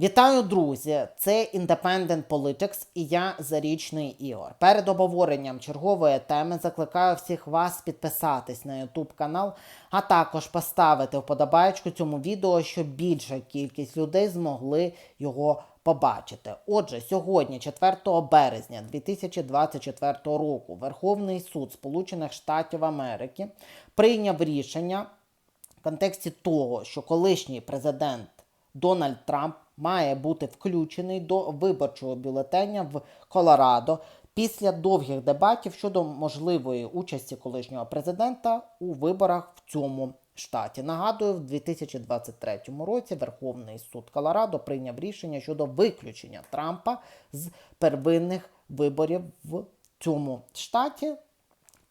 Вітаю, друзі! Це Independent Politics і я Зарічний Ігор. Перед обговоренням чергової теми закликаю всіх вас підписатись на YouTube канал, а також поставити вподобайку цьому відео, щоб більша кількість людей змогли його побачити. Отже, сьогодні, 4 березня 2024 року, Верховний суд Сполучених Штатів Америки прийняв рішення в контексті того, що колишній президент Дональд Трамп має бути включений до виборчого бюлетеня в Колорадо після довгих дебатів щодо можливої участі колишнього президента у виборах в цьому штаті. Нагадую, в 2023 році Верховний суд Колорадо прийняв рішення щодо виключення Трампа з первинних виборів в цьому штаті.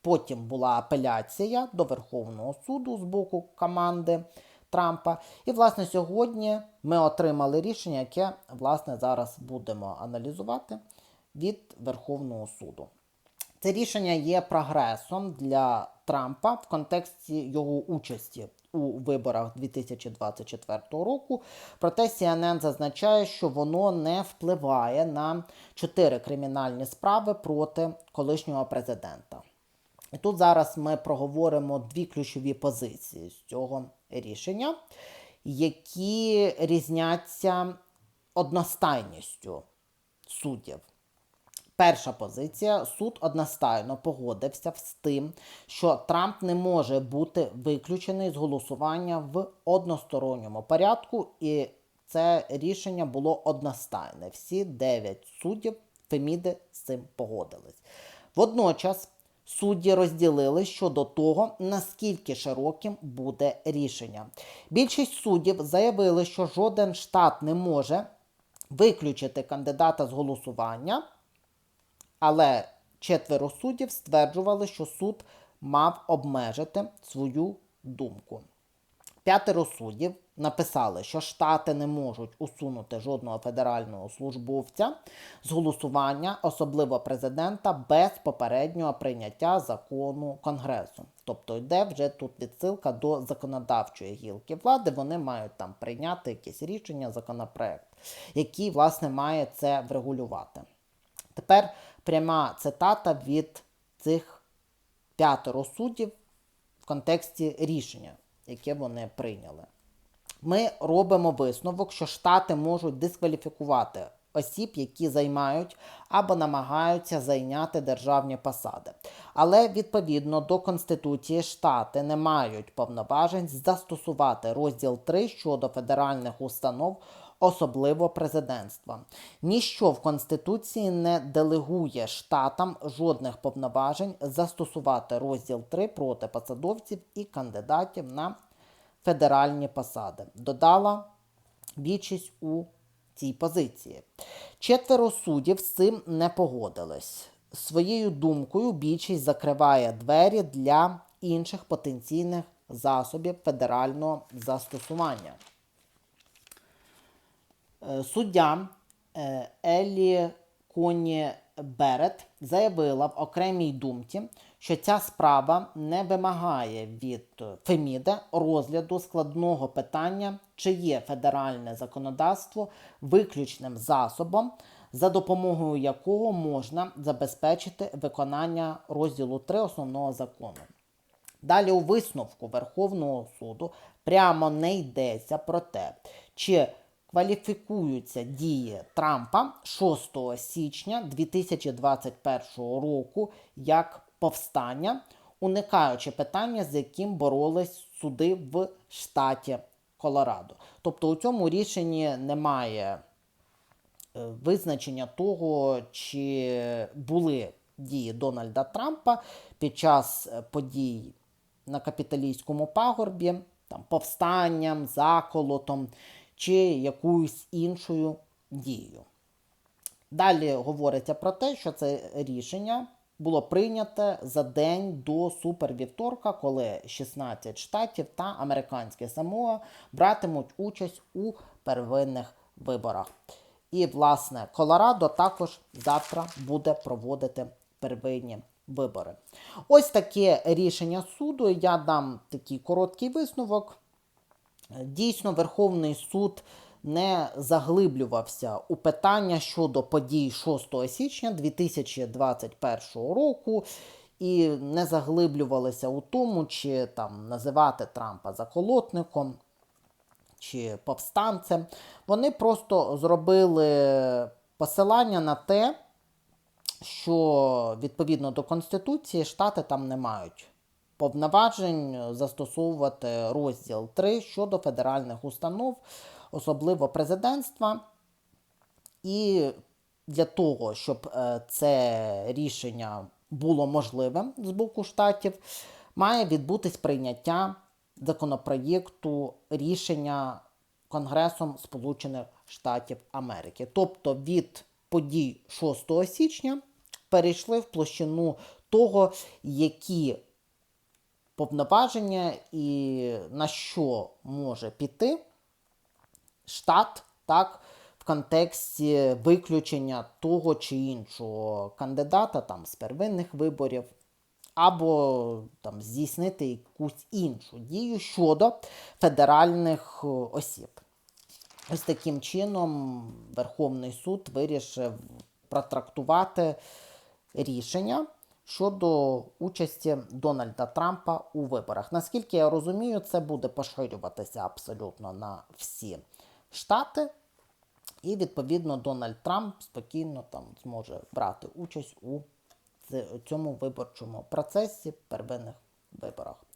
Потім була апеляція до Верховного суду з боку команди Трампа. І, власне, сьогодні ми отримали рішення, яке, власне, зараз будемо аналізувати від Верховного суду. Це рішення є прогресом для Трампа в контексті його участі у виборах 2024 року. Проте CNN зазначає, що воно не впливає на чотири кримінальні справи проти колишнього президента. І тут зараз ми проговоримо дві ключові позиції з цього рішення, які різняться одностайністю суддів. Перша позиція: суд одностайно погодився з тим, що Трамп не може бути виключений з голосування в односторонньому порядку, і це рішення було одностайне. Всі дев'ять суддів Феміди з цим погодились. Водночас судді розділили щодо того, наскільки широким буде рішення. Більшість суддів заявили, що жоден штат не може виключити кандидата з голосування. Але четверо суддів стверджували, що суд мав обмежити свою думку. П'ятеро суддів написали, що штати не можуть усунути жодного федерального службовця з голосування, особливо президента, без попереднього прийняття закону Конгресу. Тобто йде вже тут відсилка до законодавчої гілки влади. Вони мають там прийняти якесь рішення, законопроект, який, власне, має це врегулювати. Тепер пряма цитата від цих п'ятеро суддів в контексті рішення, яке вони прийняли. Ми робимо висновок, що штати можуть дискваліфікувати осіб, які займають або намагаються зайняти державні посади. Але відповідно до Конституції штати не мають повноважень застосувати розділ 3 щодо федеральних установ особливо президентства. Ніщо в Конституції не делегує штатам жодних повноважень застосувати розділ 3 проти посадовців і кандидатів на федеральні посади. Додала більшість у цій позиції. Четверо суддів з цим не погодились. Своєю думкою більшість закриває двері для інших потенційних засобів федерального застосування. Е, Суддя Елі Коні Берет заявила в окремій думці, що ця справа не вимагає від Феміда розгляду складного питання, чи є федеральне законодавство виключним засобом, за допомогою якого можна забезпечити виконання розділу 3 основного закону. Далі у висновку Верховного суду прямо не йдеться про те, чи кваліфікуються дії Трампа 6 січня 2021 року як повстання, уникаючи питання, з яким боролись суди в штаті Колорадо. Тобто у цьому рішенні немає е, визначення того, чи були дії Дональда Трампа під час е, подій на капіталійському пагорбі, там, повстанням, заколотом чи якоюсь іншою дією. Далі говориться про те, що це рішення було прийнято за день до супервівторка, коли 16 штатів та американське Самоа братимуть участь у первинних виборах. І, власне, Колорадо також завтра буде проводити первинні вибори. Ось таке рішення суду. Я дам такий короткий висновок. Дійсно, Верховний суд не заглиблювався у питання щодо подій 6 січня 2021 року і не заглиблювалися у тому, чи там називати Трампа заколотником чи повстанцем. Вони просто зробили посилання на те, що відповідно до Конституції штати там не мають повноважень застосовувати розділ 3 щодо федеральних установ, особливо президентства. І для того, щоб е, це рішення було можливим з боку штатів, має відбутись прийняття законопроєкту рішення Конгресом Сполучених Штатів Америки. Тобто від подій 6 січня перейшли в площину того, які повноваження і на що може піти штат, так, в контексті виключення того чи іншого кандидата там, з первинних виборів, або там, здійснити якусь іншу дію щодо федеральних е, осіб. Ось таким чином Верховний суд вирішив протрактувати рішення щодо участі Дональда Трампа у виборах. Наскільки я розумію, це буде поширюватися абсолютно на всі штати. І відповідно Дональд Трамп спокійно там зможе брати участь у цьому виборчому процесі первинних виборах.